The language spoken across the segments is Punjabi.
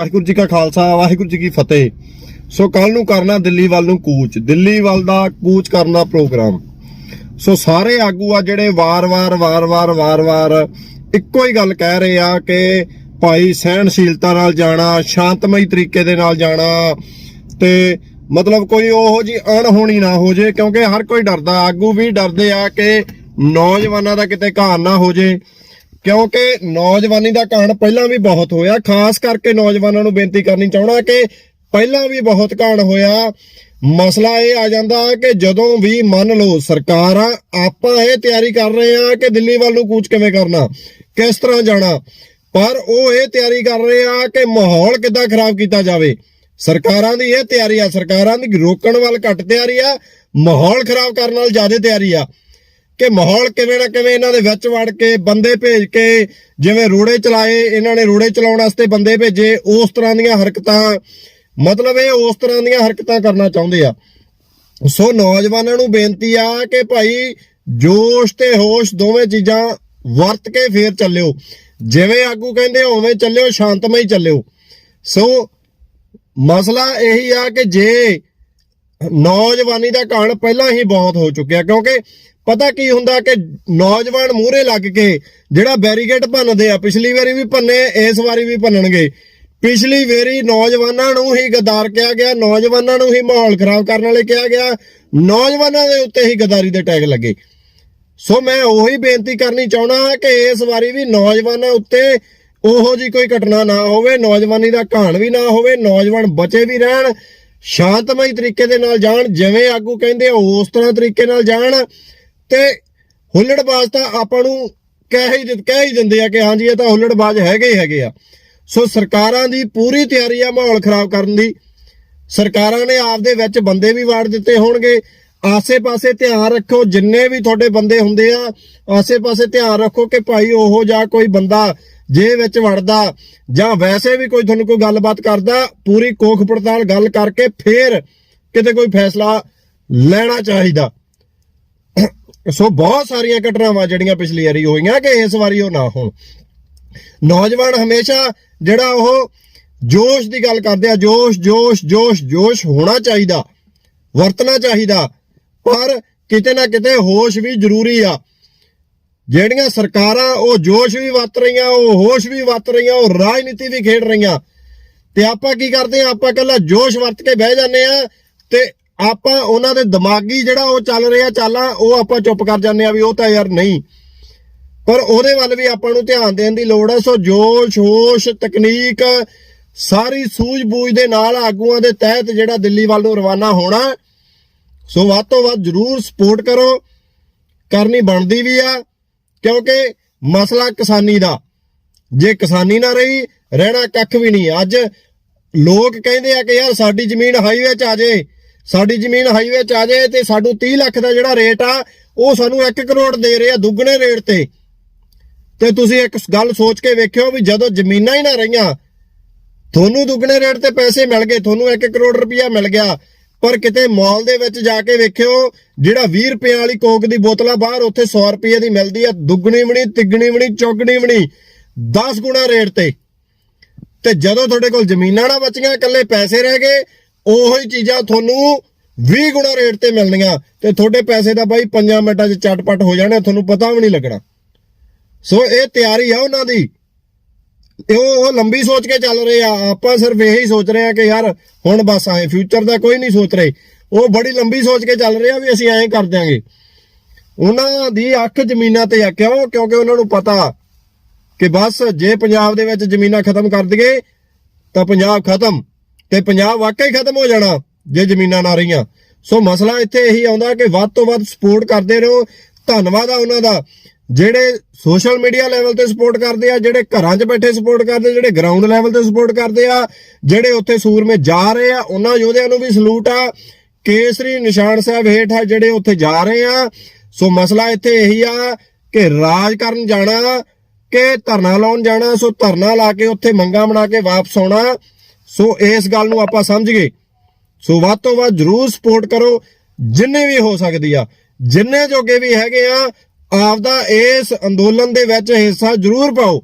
ਵਾਹਿਗੁਰੂ ਜੀ ਕਾ ਖਾਲਸਾ, ਵਾਹਿਗੁਰੂ ਜੀ ਕੀ ਫਤਿਹ। ਸੋ ਕੱਲ ਨੂੰ ਕਰਨਾ ਦਿੱਲੀ ਵੱਲ ਨੂੰ ਕੂਚ। ਦਿੱਲੀ ਵੱਲ ਦਾ ਕੂਚ ਕਰਨ ਦਾ ਪ੍ਰੋਗਰਾਮ। ਸੋ ਸਾਰੇ ਆਗੂ ਆ ਜਿਹੜੇ ਵਾਰ-ਵਾਰ ਵਾਰ-ਵਾਰ ਵਾਰ-ਵਾਰ ਇੱਕੋ ਹੀ ਗੱਲ ਕਹਿ ਰਹੇ ਆ ਕਿ ਭਾਈ ਸਹਿਣਸ਼ੀਲਤਾ ਨਾਲ ਜਾਣਾ, ਸ਼ਾਂਤਮਈ ਤਰੀਕੇ ਦੇ ਨਾਲ ਜਾਣਾ ਤੇ ਮਤਲਬ ਕੋਈ ਉਹੋ ਜੀ ਅਣਹੋਣੀ ਨਾ ਹੋ ਜੇ, ਕਿਉਂਕਿ ਹਰ ਕੋਈ ਡਰਦਾ। ਆਗੂ ਵੀ ਡਰਦੇ ਆ ਕਿ ਨੌਜਵਾਨਾਂ ਦਾ ਕਿਤੇ ਘਾਣ ਨਾ ਹੋ ਜੇ। ਕਿਉਂਕਿ ਨੌਜਵਾਨੀ ਦਾ ਕਾਂਡ ਪਹਿਲਾਂ ਵੀ ਬਹੁਤ ਹੋਇਆ, ਖਾਸ ਕਰਕੇ ਨੌਜਵਾਨਾਂ ਨੂੰ ਬੇਨਤੀ ਕਰਨੀ ਚਾਹਣਾ ਕਿ ਪਹਿਲਾਂ ਵੀ ਬਹੁਤ ਕਾਂਡ ਹੋਇਆ। ਮਸਲਾ ਇਹ ਆ ਜਾਂਦਾ ਕਿ ਜਦੋਂ ਵੀ ਮੰਨ ਲਓ ਸਰਕਾਰਾਂ ਆਪਾਂ ਇਹ ਤਿਆਰੀ ਕਰ ਰਹੇ ਆ ਕਿ ਦਿੱਲੀ ਵੱਲ ਨੂੰ ਕੂਚ ਕਿਵੇਂ ਕਰਨਾ, ਕਿਸ ਤਰ੍ਹਾਂ ਜਾਣਾ। ਪਰ ਉਹ ਇਹ ਤਿਆਰੀ ਕਰ ਰਹੇ ਆ ਕਿ ਮਾਹੌਲ ਕਿੱਦਾਂ ਖਰਾਬ ਕੀਤਾ ਜਾਵੇ। ਸਰਕਾਰਾਂ ਦੀ ਇਹ ਤਿਆਰੀ ਆ, ਸਰਕਾਰਾਂ ਦੀ ਰੋਕਣ ਵੱਲ ਘੱਟ ਤਿਆਰੀ ਆ, ਮਾਹੌਲ ਖਰਾਬ ਕਰਨ ਨਾਲ ਜ਼ਿਆਦਾ ਤਿਆਰੀ ਆ। ਕਿ ਮਾਹੌਲ ਕਿਵੇਂ ਨਾ ਕਿਵੇਂ ਇਹਨਾਂ ਦੇ ਵਿੱਚ ਵੜ ਕੇ, ਬੰਦੇ ਭੇਜ ਕੇ, ਜਿਵੇਂ ਰੋੜੇ ਚਲਾਏ, ਇਹਨਾਂ ਨੇ ਰੋੜੇ ਚਲਾਉਣ ਵਾਸਤੇ ਬੰਦੇ ਭੇਜੇ, ਉਸ ਤਰ੍ਹਾਂ ਦੀਆਂ ਹਰਕਤਾਂ, ਮਤਲਬ ਇਹ ਉਸ ਤਰ੍ਹਾਂ ਦੀਆਂ ਹਰਕਤਾਂ ਕਰਨਾ ਚਾਹੁੰਦੇ ਆ। ਸੋ ਨੌਜਵਾਨਾਂ ਨੂੰ ਬੇਨਤੀ ਆ ਕਿ ਭਾਈ ਜੋਸ਼ ਤੇ ਹੋਸ਼ ਦੋਵੇਂ ਚੀਜ਼ਾਂ ਵਰਤ ਕੇ ਫੇਰ ਚੱਲਿਓ। ਜਿਵੇਂ ਆਗੂ ਕਹਿੰਦੇ ਉਵੇਂ ਚੱਲਿਓ, ਸ਼ਾਂਤਮਈ ਚੱਲਿਓ। ਸੋ ਮਸਲਾ ਇਹੀ ਆ ਕਿ ਜੇ ਨੌਜਵਾਨੀ ਦਾ ਕਾਣ ਪਹਿਲਾਂ ਹੀ ਬਹੁਤ ਹੋ ਚੁੱਕਿਆ, ਕਿਉਂਕਿ ਪਤਾ ਕੀ ਹੁੰਦਾ ਕਿ ਨੌਜਵਾਨ ਮੂਹਰੇ ਲੱਗ ਕੇ ਜਿਹੜਾ ਬੈਰੀਗੇਟ ਭੰਨਦੇ ਆ, ਪਿਛਲੀ ਵਾਰੀ ਵੀ ਭੰਨੇ, ਇਸ ਵਾਰੀ ਵੀ ਭੰਨਣਗੇ। ਪਿਛਲੀ ਵਾਰੀ ਨੌਜਵਾਨਾਂ ਨੂੰ ਹੀ ਗਦਾਰ ਕਿਹਾ ਗਿਆ, ਨੌਜਵਾਨਾਂ ਨੂੰ ਹੀ ਮਾਹੌਲ ਖਰਾਬ ਕਰਨ ਵਾਲੇ ਕਿਹਾ ਗਿਆ, ਨੌਜਵਾਨਾਂ ਦੇ ਉੱਤੇ ਹੀ ਗਦਾਰੀ ਦੇ ਟੈਗ ਲੱਗੇ। ਸੋ ਮੈਂ ਉਹੀ ਬੇਨਤੀ ਕਰਨੀ ਚਾਹਣਾ ਕਿ ਇਸ ਵਾਰੀ ਵੀ ਨੌਜਵਾਨਾਂ ਉੱਤੇ ਉਹੋ ਜੀ ਕੋਈ ਘਟਨਾ ਨਾ ਹੋਵੇ, ਨੌਜਵਾਨੀ ਦਾ ਘਾਣ ਵੀ ਨਾ ਹੋਵੇ, ਨੌਜਵਾਨ ਬਚੇ ਵੀ ਰਹਿਣ, ਸ਼ਾਂਤਮਈ ਤਰੀਕੇ ਦੇ ਨਾਲ ਜਾਣ, ਜਿਵੇਂ ਆਗੂ ਕਹਿੰਦੇ ਉਸ ਤਰ੍ਹਾਂ ਤਰੀਕੇ ਨਾਲ ਜਾਣ। ਤੇ ਹੁੱਲੜਬਾਜ਼ ਤਾਂ ਆਪਾਂ ਨੂੰ ਕਹਿ ਹੀ ਦਿੰ- ਕਹਿ ਹੀ ਦਿੰਦੇ ਆ ਕਿ ਹਾਂਜੀ ਇਹ ਤਾਂ ਹੁੱਲੜਬਾਜ਼ ਹੈਗੇ ਹੀ ਹੈਗੇ ਆ। ਸੋ ਸਰਕਾਰਾਂ ਦੀ ਪੂਰੀ ਤਿਆਰੀ ਆ ਮਾਹੌਲ ਖਰਾਬ ਕਰਨ ਦੀ। ਸਰਕਾਰਾਂ ਨੇ ਆਪਦੇ ਵਿੱਚ ਬੰਦੇ ਵੀ ਵਾੜ ਦਿੱਤੇ ਹੋਣਗੇ। ਆਸੇ-ਪਾਸੇ ਧਿਆਨ ਰੱਖੋ, ਜਿੰਨੇ ਵੀ ਤੁਹਾਡੇ ਬੰਦੇ ਹੁੰਦੇ ਆ, ਆਸੇ-ਪਾਸੇ ਧਿਆਨ ਰੱਖੋ ਕਿ ਭਾਈ ਉਹੋ ਜਾਂ ਕੋਈ ਬੰਦਾ ਜੇ ਵਿੱਚ ਵੜਦਾ ਜਾਂ ਵੈਸੇ ਵੀ ਕੋਈ ਤੁਹਾਨੂੰ ਕੋਈ ਗੱਲਬਾਤ ਕਰਦਾ, ਪੂਰੀ ਕੋਖ ਪੜਤਾਲ ਗੱਲ ਕਰਕੇ ਫੇਰ ਕਿਤੇ ਕੋਈ ਫੈਸਲਾ ਲੈਣਾ ਚਾਹੀਦਾ। ਸੋ ਬਹੁਤ ਸਾਰੀਆਂ ਘਟਨਾਵਾਂ ਜਿਹੜੀਆਂ ਪਿਛਲੀ ਵਾਰੀ ਹੋਈਆਂ ਕਿ ਇਸ ਵਾਰੀ ਉਹ ਨਾ ਹੋਣ। ਨੌਜਵਾਨ ਹਮੇਸ਼ਾ ਜਿਹੜਾ ਉਹ ਜੋਸ਼ ਦੀ ਗੱਲ ਕਰਦੇ ਆ, ਜੋਸ਼ ਜੋਸ਼ ਜੋਸ਼ ਜੋਸ਼ ਹੋਣਾ ਚਾਹੀਦਾ, ਵਰਤਣਾ ਚਾਹੀਦਾ, ਪਰ ਕਿਤੇ ਨਾ ਕਿਤੇ ਹੋਸ਼ ਵੀ ਜ਼ਰੂਰੀ ਆ। ਜਿਹੜੀਆਂ ਸਰਕਾਰਾਂ ਉਹ ਜੋਸ਼ ਵੀ ਵਰਤ ਰਹੀਆਂ, ਉਹ ਹੋਸ਼ ਵੀ ਵਰਤ ਰਹੀਆਂ, ਉਹ ਰਾਜਨੀਤੀ ਵੀ ਖੇਡ ਰਹੀਆਂ। ਤੇ ਆਪਾਂ ਕੀ ਕਰਦੇ ਆ, ਆਪਾਂ ਕੱਲਾ ਜੋਸ਼ ਵਰਤ ਕੇ ਬਹਿ ਜਾਂਦੇ ਆ ਤੇ ਆਪਾਂ ਉਹਨਾਂ ਦੇ ਦਿਮਾਗੀ ਜਿਹੜਾ ਉਹ ਚੱਲ ਰਿਹਾ ਚਾਲਾਂ, ਉਹ ਆਪਾਂ ਚੁੱਪ ਕਰ ਜਾਂਦੇ ਆ ਵੀ ਉਹ ਤਾਂ ਯਾਰ ਨਹੀਂ। ਪਰ ਉਹਦੇ ਵੱਲ ਵੀ ਆਪਾਂ ਨੂੰ ਧਿਆਨ ਦੇਣ ਦੀ ਲੋੜ ਹੈ। ਸੋ ਜੋਸ਼, ਹੋਸ਼, ਤਕਨੀਕ, ਸਾਰੀ ਸੂਝ-ਬੂਝ ਦੇ ਨਾਲ ਆਗੂਆਂ ਦੇ ਤਹਿਤ ਜਿਹੜਾ ਦਿੱਲੀ ਵੱਲ ਨੂੰ ਰਵਾਨਾ ਹੋਣਾ, ਸੋ ਵੱਧ ਤੋਂ ਵੱਧ ਜਰੂਰ ਸਪੋਰਟ ਕਰੋ। ਕਰਨੀ ਬਣਦੀ ਵੀ ਆ, ਕਿਉਂਕਿ ਮਸਲਾ ਕਿਸਾਨੀ ਦਾ। ਜੇ ਕਿਸਾਨੀ ਨਾ ਰਹੀ, ਰਹਿਣਾ ਕੱਖ ਵੀ ਨਹੀਂ। ਅੱਜ ਲੋਕ ਕਹਿੰਦੇ ਆ ਕਿ ਯਾਰ ਸਾਡੀ ਜ਼ਮੀਨ ਹਾਈਵੇ 'ਚ ਆ ਜੇ। ਸਾਡੀ ਜ਼ਮੀਨ ਹਾਈਵੇ 'ਚ ਆ ਜਾਏ ਤੇ ਸਾਨੂੰ 30 ਲੱਖ ਦਾ ਜਿਹੜਾ ਰੇਟ ਆ, ਉਹ ਸਾਨੂੰ 1 ਕਰੋੜ ਦੇ ਰਹੇ ਆ ਦੁੱਗਣੇ ਰੇਟ ਤੇ। ਤੇ ਤੁਸੀਂ ਇੱਕ ਗੱਲ ਸੋਚ ਕੇ ਵੇਖਿਓ ਵੀ ਜਦੋਂ ਜ਼ਮੀਨਾਂ ਹੀ ਨਾ ਰਹੀਆਂ, ਤੁਹਾਨੂੰ ਦੁੱਗਣੇ ਰੇਟ ਤੇ ਪੈਸੇ ਮਿਲ ਗਏ, ਤੁਹਾਨੂੰ 1 ਕਰੋੜ ਰੁਪਇਆ ਮਿਲ ਗਿਆ। ਪਰ ਕਿਤੇ ਮਾਲ ਦੇ ਵਿੱਚ ਜਾ ਕੇ ਵੇਖਿਓ, ਜਿਹੜਾ 20 ਰੁਪਏ ਵਾਲੀ ਕੋਕ ਦੀ ਬੋਤਲ ਆ, ਬਾਹਰ ਉੱਥੇ 100 ਰੁਪਏ ਦੀ ਮਿਲਦੀ ਆ, ਦੁੱਗਣੀ ਵੀ ਤਿੱਗਣੀ ਵੀ ਚੌਗਣੀ ਵੀ ਨਹੀਂ 10 ਗੁਣਾ ਰੇਟ ਤੇ। ਤੇ ਜਦੋਂ ਤੁਹਾਡੇ ਕੋਲ ਜ਼ਮੀਨਾਂ ਨਾ ਬਚੀਆਂ, ਇਕੱਲੇ ਪੈਸੇ ਰਹਿ ਗਏ ਉਹੀ ਚੀਜ਼ਾਂ ਤੁਹਾਨੂੰ 20 ਗੁਣਾ ਰੇਟ ਤੇ ਮਿਲਣੀਆਂ ਤੇ ਤੁਹਾਡੇ ਪੈਸੇ ਦਾ ਬਾਈ 5 ਮਿੰਟਾਂ 'ਚ ਚਟਪਟ ਹੋ ਜਾਣੇ, ਤੁਹਾਨੂੰ ਪਤਾ ਵੀ ਨਹੀਂ ਲੱਗਣਾ। ਸੋ ਇਹ ਤਿਆਰੀ ਆ ਉਹਨਾਂ ਦੀ। ਉਹ ਲੰਬੀ ਸੋਚ ਕੇ ਚੱਲ ਰਹੇ ਆ। ਆਪਾਂ ਸਿਰਫ ਇਹੀ ਸੋਚ ਰਹੇ ਆ ਕਿ ਯਾਰ ਹੁਣ ਬਸ ਆਏ ਫਿਊਚਰ ਦਾ ਕੋਈ ਨਹੀਂ ਸੋਚ ਰਹੇ। ਉਹ ਬੜੀ ਲੰਬੀ ਸੋਚ ਕੇ ਚੱਲ ਰਹੇ ਆ ਵੀ ਅਸੀਂ ਐਂ ਕਰ ਦਿਆਂਗੇ। ਉਹਨਾਂ ਦੀ ਅੱਖ ਜ਼ਮੀਨਾਂ ਤੇ ਆ। ਕਿਉਂ? ਕਿਉਂਕਿ ਉਹਨਾਂ ਨੂੰ ਪਤਾ ਕਿ ਬਸ ਜੇ ਪੰਜਾਬ ਦੇ ਵਿੱਚ ਜ਼ਮੀਨਾਂ ਖਤਮ ਕਰ ਦਈਏ, ਤਾਂ ਪੰਜਾਬ ਖਤਮ। ਤੇ ਪੰਜਾਬ ਵਾਕਈ ਖਤਮ ਹੋ ਜਾਣਾ ਜੇ ਜ਼ਮੀਨਾਂ ਨਾ ਰਹੀਆਂ। ਸੋ ਮਸਲਾ ਇੱਥੇ ਇਹੀ ਆਉਂਦਾ ਕਿ ਵੱਧ ਤੋਂ ਵੱਧ ਸਪੋਰਟ ਕਰਦੇ ਰਹੋ, ਧੰਨਵਾਦ ਆ ਉਹਨਾਂ ਦਾ, ਜਿਹੜੇ ਸੋਸ਼ਲ ਮੀਡੀਆ ਲੈਵਲ ਤੇ ਸਪੋਰਟ ਕਰਦੇ ਆ, ਜਿਹੜੇ ਘਰਾਂ 'ਚ ਬੈਠੇ ਸਪੋਰਟ ਕਰਦੇ, ਜਿਹੜੇ ਗਰਾਊਂਡ ਲੈਵਲ ਤੇ ਸਪੋਰਟ ਕਰਦੇ ਆ, ਜਿਹੜੇ ਉੱਥੇ ਸੂਰਮੇ ਜਾ ਰਹੇ ਆ, ਉਹਨਾਂ ਯੋਧਿਆਂ ਨੂੰ ਵੀ ਸਲੂਟ ਆ। ਕੇਸਰੀ ਨਿਸ਼ਾਨ ਸਾਹਿਬ ਹੇਠ ਆ ਜਿਹੜੇ ਉੱਥੇ ਜਾ ਰਹੇ ਆ। ਸੋ ਮਸਲਾ ਇੱਥੇ ਇਹੀ ਆ ਕਿ ਰਾਜ ਕਰਨ ਜਾਣਾ, ਕਿ ਧਰਨਾ ਲਾਉਣ ਜਾਣਾ, ਸੋ ਧਰਨਾ ਲਾ ਕੇ ਉੱਥੇ ਮੰਗਾ ਬਣਾ ਕੇ ਵਾਪਸ ਆਉਣਾ। ਸੋ ਇਸ ਗੱਲ ਨੂੰ ਆਪਾਂ ਸਮਝ ਗਏ। ਸੋ ਵੱਧ ਤੋਂ ਵੱਧ ਜਰੂਰ ਸਪੋਰਟ ਕਰੋ, ਜਿੰਨੇ ਵੀ ਹੋ ਸਕਦੀ ਆ। ਜਿੰਨੇ ਜੋਗੇ ਵੀ ਹੈਗੇ ਆ, ਆਪਦਾ ਇਸ ਅੰਦੋਲਨ ਦੇ ਵਿੱਚ ਹਿੱਸਾ ਜਰੂਰ ਪਾਓ।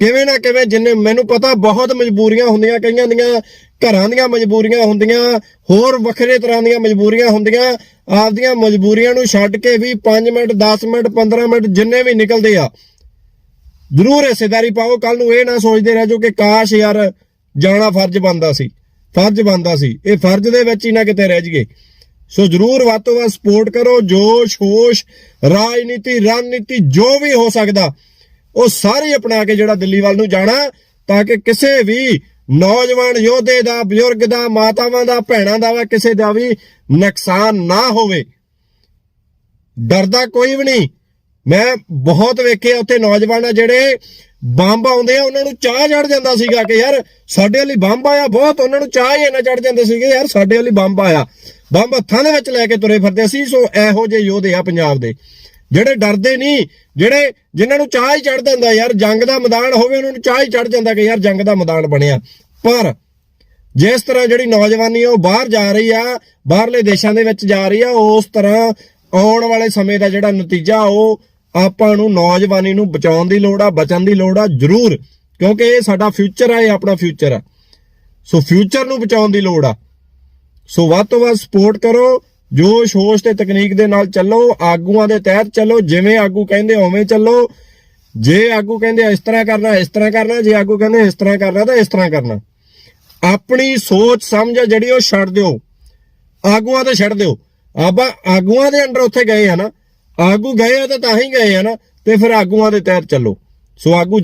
ਕਿਵੇਂ ਨਾ ਕਿਵੇਂ ਜਿੰਨੇ ਮੈਨੂੰ ਪਤਾ ਬਹੁਤ ਮਜਬੂਰੀਆਂ ਹੁੰਦੀਆਂ, ਕਈਆਂ ਦੀਆਂ ਘਰਾਂ ਦੀਆਂ ਮਜਬੂਰੀਆਂ ਹੁੰਦੀਆਂ, ਹੋਰ ਵੱਖਰੇ ਤਰ੍ਹਾਂ ਦੀਆਂ ਮਜਬੂਰੀਆਂ ਹੁੰਦੀਆਂ। ਆਪਦੀਆਂ ਮਜਬੂਰੀਆਂ ਨੂੰ ਛੱਡ ਕੇ ਵੀ 5 ਮਿੰਟ 10 ਮਿੰਟ 15 ਮਿੰਟ ਜਿੰਨੇ ਵੀ ਨਿਕਲਦੇ ਆ, ਜ਼ਰੂਰ ਹਿੱਸੇਦਾਰੀ ਪਾਓ। ਕੱਲ ਨੂੰ ਇਹ ਨਾ ਸੋਚਦੇ ਰਹਿ ਜਾਓ ਕਿ ਕਾਸ਼ ਯਾਰ ਜਾਣਾ ਫਰਜ਼ ਬੰਦਾ ਸੀ, ਫਰਜ਼ ਬੰਦਾ ਸੀ। ਇਹ ਫਰਜ਼ ਦੇ ਵਿੱਚ ਹੀ ਨਾ ਕਿਤੇ ਰਹਿ ਜਗੇ ਸੋ ਜਰੂਰ ਵੱਧ ਤੋਂ ਵੱਧ ਸਪੋਰਟ ਕਰੋ, ਜੋਸ਼, ਹੋਸ਼, ਰਾਜਨੀਤੀ, ਰਣਨੀਤੀ, ਜੋ ਵੀ ਹੋ ਸਕਦਾ, ਉਹ ਸਾਰੇ ਅਪਣਾ ਕੇ ਜਿਹੜਾ ਦਿੱਲੀ ਵੱਲ ਨੂੰ ਜਾਣਾ, ਤਾਂ ਕਿ ਕਿਸੇ ਵੀ ਨੌਜਵਾਨ ਯੋਧੇ ਦਾ, ਬਜ਼ੁਰਗ ਦਾ, ਮਾਤਾਵਾਂ ਦਾ, ਭੈਣਾਂ ਦਾ ਵਾ, ਕਿਸੇ ਦਾ ਵੀ ਨੁਕਸਾਨ ਨਾ ਹੋਵੇ। ਡਰਦਾ ਕੋਈ ਵੀ ਨਹੀਂ। ਮੈਂ ਬਹੁਤ ਵੇਖੇ ਉੱਥੇ ਨੌਜਵਾਨ ਆ ਜਿਹੜੇ ਬੰਬ ਆਉਂਦੇ ਆ, ਉਹਨਾਂ ਨੂੰ ਚਾਹ ਚੜ ਜਾਂਦਾ ਸੀਗਾ ਕਿ ਯਾਰ ਸਾਡੇ ਵਾਲੀ ਬੰਬ ਆਇਆ ਬਹੁਤ, ਉਹਨਾਂ ਨੂੰ ਚਾਹ ਹੀ ਇੰਨਾ ਚੜ ਜਾਂਦੇ ਸੀਗੇ, ਯਾਰ ਸਾਡੇ ਵਾਲੀ ਬੰਬ ਆਇਆ। ਬੰਬ ਹੱਥਾਂ ਦੇ ਵਿੱਚ ਲੈ ਕੇ ਤੁਰੇ ਫਿਰਦੇ ਸੀ ਸੋ ਇਹੋ ਜਿਹੇ ਯੋਧੇ ਆ ਪੰਜਾਬ ਦੇ। ਜਿਹੜੇ ਡਰਦੇ ਨਹੀਂ, ਜਿਹੜੇ ਜਿਨ੍ਹਾਂ ਨੂੰ ਚਾਹ ਹੀ ਚੜ ਜਾਂਦਾ ਯਾਰ, ਜੰਗ ਦਾ ਮੈਦਾਨ ਹੋਵੇ, ਉਹਨਾਂ ਨੂੰ ਚਾਹ ਹੀ ਚੜ ਜਾਂਦਾ ਕਿ ਯਾਰ ਜੰਗ ਦਾ ਮੈਦਾਨ ਬਣਿਆ। ਪਰ ਜਿਸ ਤਰ੍ਹਾਂ ਜਿਹੜੀ ਨੌਜਵਾਨੀ ਆ, ਉਹ ਬਾਹਰ ਜਾ ਰਹੀ ਆ, ਬਾਹਰਲੇ ਦੇਸ਼ਾਂ ਦੇ ਵਿੱਚ ਜਾ ਰਹੀ ਆ, ਉਸ ਤਰ੍ਹਾਂ ਆਉਣ ਵਾਲੇ ਸਮੇਂ ਦਾ ਜਿਹੜਾ ਨਤੀਜਾ, ਉਹ ਆਪਾਂ ਨੂੰ ਨੌਜਵਾਨੀ ਨੂੰ ਬਚਾਉਣ ਦੀ ਲੋੜ ਆ, ਬਚਣ ਦੀ ਲੋੜ ਆ, ਜ਼ਰੂਰ। ਕਿਉਂਕਿ ਇਹ ਸਾਡਾ ਫਿਊਚਰ ਆ, ਇਹ ਆਪਣਾ ਫਿਊਚਰ ਆ। ਸੋ ਫਿਊਚਰ ਨੂੰ ਬਚਾਉਣ ਦੀ ਲੋੜ ਆ। ਸੋ ਵੱਧ ਤੋਂ ਵੱਧ ਸਪੋਰਟ ਕਰੋ, ਜੋਸ਼ ਹੋਸ਼ ਤੇ ਤਕਨੀਕ ਦੇ ਨਾਲ ਚੱਲੋ, ਆਗੂਆਂ ਦੇ ਤਹਿਤ ਚੱਲੋ, ਜਿਵੇਂ ਆਗੂ ਕਹਿੰਦੇ ਉਵੇਂ ਚੱਲੋ। ਜੇ ਆਗੂ ਕਹਿੰਦੇ ਇਸ ਤਰ੍ਹਾਂ ਕਰਨਾ, ਇਸ ਤਰ੍ਹਾਂ ਕਰਨਾ, ਜੇ ਆਗੂ ਕਹਿੰਦੇ ਇਸ ਤਰ੍ਹਾਂ ਕਰਨਾ, ਤਾਂ ਇਸ ਤਰ੍ਹਾਂ ਕਰਨਾ। ਆਪਣੀ ਸੋਚ ਸਮਝ ਆ ਜਿਹੜੀ ਉਹ ਛੱਡ ਦਿਓ। ਆਗੂਆਂ ਤੇ ਛੱਡ ਦਿਓ। ਆਪਾਂ ਆਗੂਆਂ ਦੇ ਅੰਡਰ ਉੱਥੇ ਗਏ ਆ ਨਾ ਆਗੂ ਗਏ ਆ ਤਾਂ ਤਾਂ ਹੀ ਗਏ ਆ ਨਾ, ਤੇ ਫਿਰ ਆਗੂਆਂ ਦੇ ਤਹਿਤ ਚੱਲੋ। ਸੋ ਆਗੂ